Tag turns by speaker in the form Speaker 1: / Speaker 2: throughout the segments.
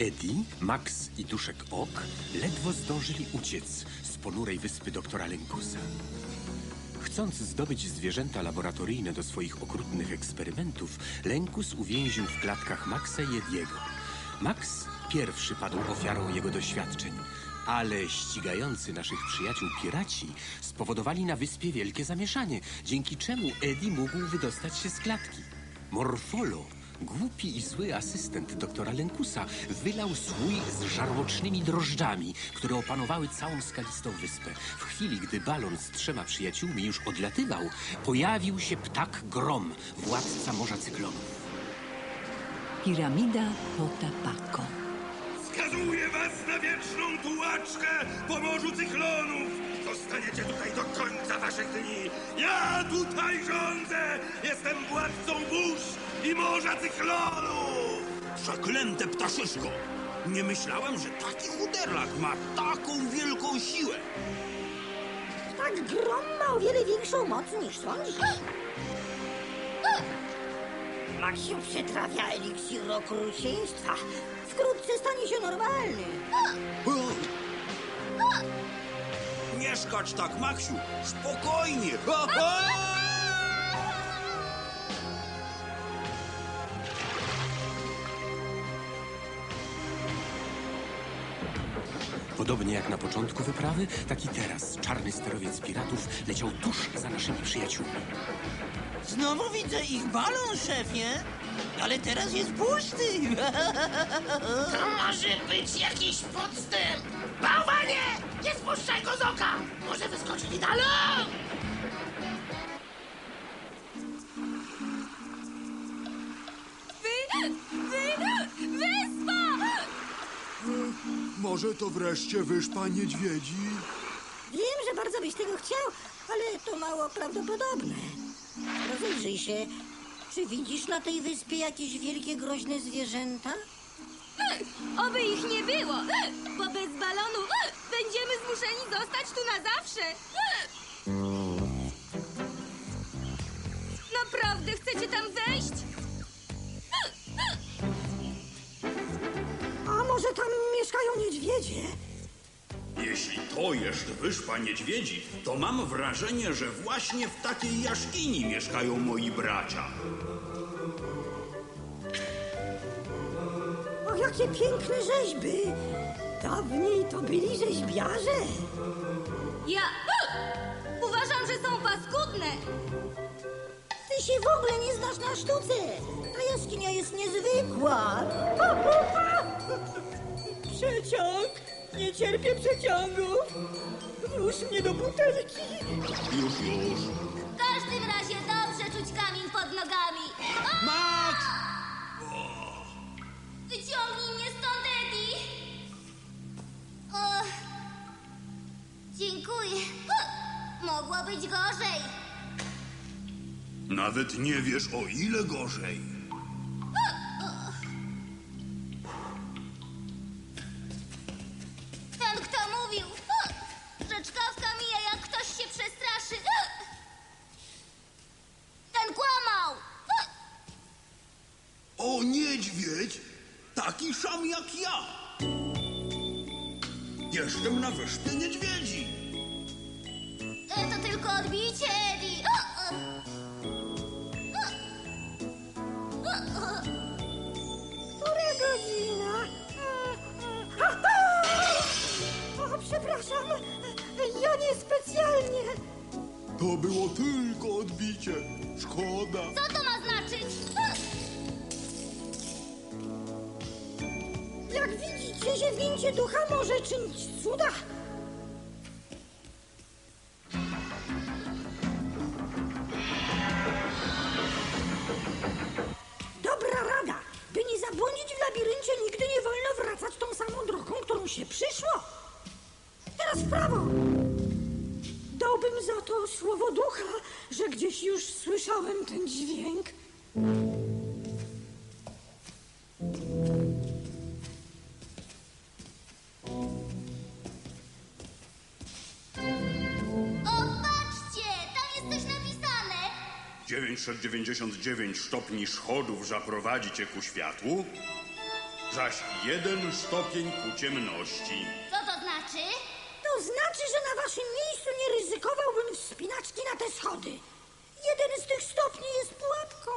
Speaker 1: Eddie, Max i Duszek Ok ledwo zdążyli uciec z ponurej wyspy doktora Lenkusa. Chcąc zdobyć zwierzęta laboratoryjne do swoich okrutnych eksperymentów, Lenkus uwięził w klatkach Maxa i Ediego. Max pierwszy padł ofiarą jego doświadczeń, ale ścigający naszych przyjaciół piraci spowodowali na wyspie wielkie zamieszanie, dzięki czemu Eddie mógł wydostać się z klatki. Morfolo, głupi i zły asystent doktora Lenkusa, wylał słój z żarłocznymi drożdżami, które opanowały całą skalistą wyspę. W chwili, gdy balon z trzema przyjaciółmi już odlatywał, pojawił się ptak Grom, władca Morza Cyklonów.
Speaker 2: Piramida Potapako.
Speaker 3: Skazuję was na wieczną tułaczkę po morzu cyklonów! Zostaniecie tutaj do końca waszych dni! Ja tutaj rządzę! Jestem władcą burz i morza cyklonów!
Speaker 4: Przeklęte ptaszyszko! Nie myślałem, że taki chuderlak ma taką wielką siłę.
Speaker 5: Tak grom ma o wiele większą moc niż sądzisz. Maksiu przytrafia eliksir okrucieństwa. Wkrótce stanie się normalny.
Speaker 4: Nie skacz tak, Maksiu! Spokojnie! Ha, ha!
Speaker 1: Podobnie jak na początku wyprawy, tak i teraz czarny sterowiec piratów leciał tuż za naszymi przyjaciółmi.
Speaker 6: Znowu widzę ich balon, szefie. Ale teraz jest pusty.
Speaker 7: To może być jakiś podstęp! Bałwanie! Nie spuszczaj go z oka! Może
Speaker 8: to wreszcie wyszpa niedźwiedzi?
Speaker 5: Wiem, że bardzo byś tego chciał, ale to mało prawdopodobne. Rozejrzyj się. Czy widzisz na tej wyspie jakieś wielkie, groźne zwierzęta?
Speaker 9: Oby ich nie było, bo bez balonu będziemy zmuszeni zostać tu na zawsze. Naprawdę chcecie tam wejść?
Speaker 5: Niedźwiedzie?
Speaker 4: Jeśli to jest wyspa niedźwiedzi, to mam wrażenie, że właśnie w takiej jaskini mieszkają moi bracia.
Speaker 5: O, jakie piękne rzeźby! Dawniej to byli rzeźbiarze.
Speaker 9: Ja uważam, że są paskudne.
Speaker 5: Ty się w ogóle nie znasz na sztuce. Ta jaskinia jest niezwykła. Przeciąg! Nie cierpię przeciągów. Włóż mnie do butelki.
Speaker 4: Już, już.
Speaker 9: W każdym razie dobrze czuć kamień pod nogami.
Speaker 4: Max!
Speaker 9: Wyciągnij mnie stąd, Eddie! O, dziękuję. Mogło być gorzej.
Speaker 4: Nawet nie wiesz, o ile gorzej. Niedźwiedź! Taki sam jak ja! Jestem na wyspie niedźwiedzi!
Speaker 9: To tylko odbicie, Eddie.
Speaker 5: Która godzina? O, przepraszam. Ja niespecjalnie.
Speaker 8: To było tylko odbicie. Szkoda.
Speaker 9: Co to ma znaczyć?
Speaker 5: Jak widzicie, ziewnięcie ducha może czynić cuda. Dobra rada. By nie zabłądzić w labiryncie, nigdy nie wolno wracać tą samą drogą, którą się przyszło. Teraz w prawo. Dałbym za to słowo ducha, że gdzieś już słyszałem ten dźwięk.
Speaker 4: 999 stopni schodów zaprowadzi cię ku światłu? zaś jeden stopień ku ciemności.
Speaker 9: Co to znaczy?
Speaker 5: To znaczy, że na waszym miejscu nie ryzykowałbym wspinaczki na te schody. Jeden z tych stopni jest pułapką.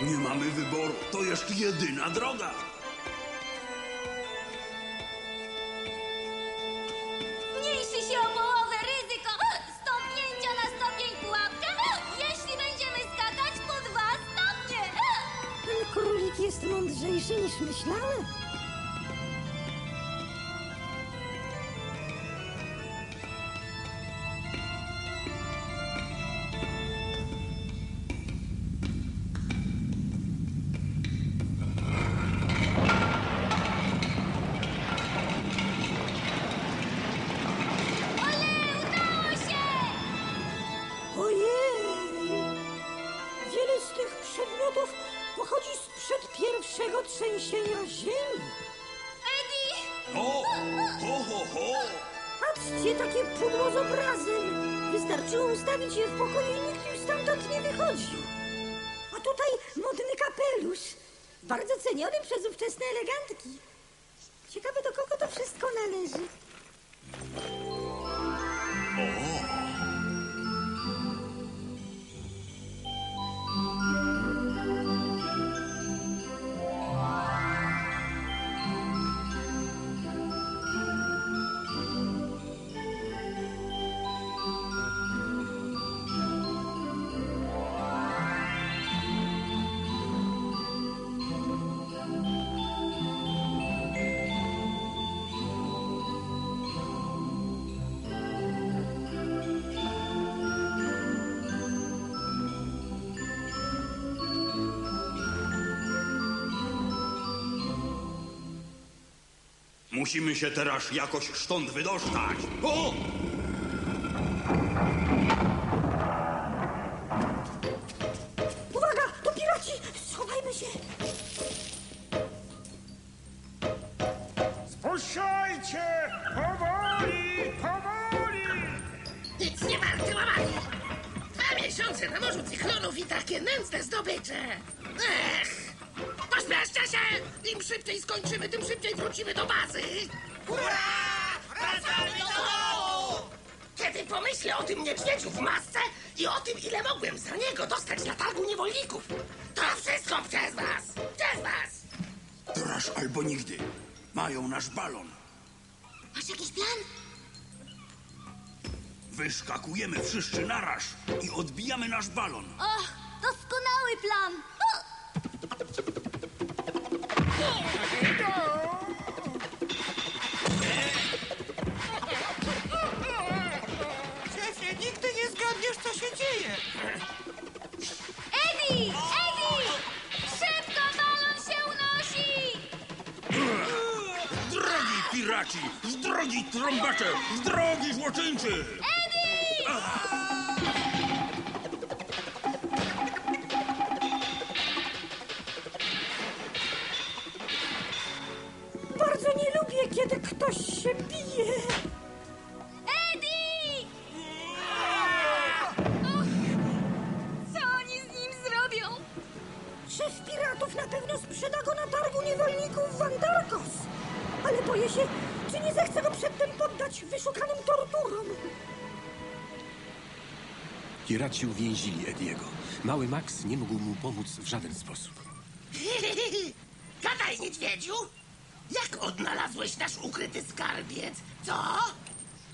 Speaker 4: Nie mamy wyboru, to jest jedyna droga.
Speaker 5: Mądrzejszy niż pierwszego trzęsienia ziemi.
Speaker 9: Eddie!
Speaker 4: O, ho, ho, ho.
Speaker 5: Patrzcie, takie pudło z obrazem. Wystarczyło ustawić je w pokoju i nikt już stamtąd nie wychodził. A tutaj modny kapelusz. Bardzo ceniony przez ówczesne elegantki. Ciekawe, do kogo to wszystko należy.
Speaker 4: Musimy się teraz jakoś stąd wydostać. O!
Speaker 5: Uwaga, to piraci! Schowajmy się!
Speaker 3: Spuszczajcie! Powoli, powoli!
Speaker 7: Nic nie warty łamanie. Dwa miesiące na morzu cyklonów i takie nędzne zdobycze. Ech! Się! Im szybciej skończymy, tym szybciej wrócimy do bazy. Hurra! Wracamy do domu! Kiedy pomyślę o tym niedźwiedziu w masce i o tym, ile mogłem za niego dostać na targu niewolników, to wszystko przez was! Przez was!
Speaker 4: Teraz albo nigdy. Mają nasz balon.
Speaker 9: Masz jakiś plan?
Speaker 4: Wyskakujemy wszyscy naraz i odbijamy nasz balon.
Speaker 9: O, doskonały plan!
Speaker 4: Piraci! Z drogi, trąbacze! Z drogi, złoczyńcy!
Speaker 5: Bardzo nie lubię, kiedy ktoś się bije.
Speaker 9: Eddie! Och, co oni z nim zrobią?
Speaker 5: Szef piratów na pewno sprzeda go na targu niewolników w Andarkos. Ale boję się, nie zechce go przedtem poddać wyszukanym torturom.
Speaker 1: Piraci uwięzili Ediego. Mały Max nie mógł mu pomóc w żaden sposób.
Speaker 7: Gadaj, niedźwiedziu! Jak odnalazłeś nasz ukryty skarbiec? Co?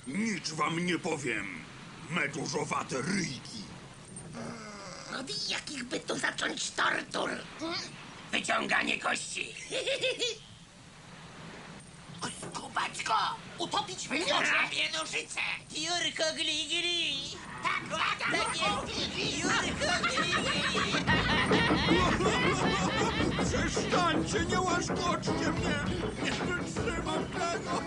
Speaker 4: Nic wam nie powiem. Medużowate ryjki.
Speaker 7: Od jakich by tu zacząć tortur? Hmm? Wyciąganie kości. Go! Utopić w miodzie! Ramię nożyce!
Speaker 6: Jurko gli gli.
Speaker 7: Tak, tak, tak jest!
Speaker 6: Jurko gli gli.
Speaker 8: Przestańcie, nie łaszkoczcie mnie! Nie wytrzymam tego!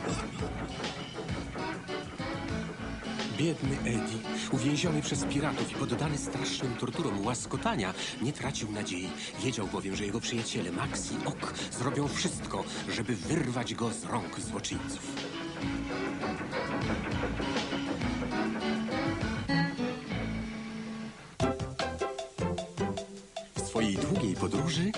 Speaker 1: Biedny Eddie, uwięziony przez piratów i poddany strasznym torturom łaskotania, nie tracił nadziei. Wiedział bowiem, że jego przyjaciele Max i Ok zrobią wszystko, żeby wyrwać go z rąk złoczyńców. W swojej długiej podróży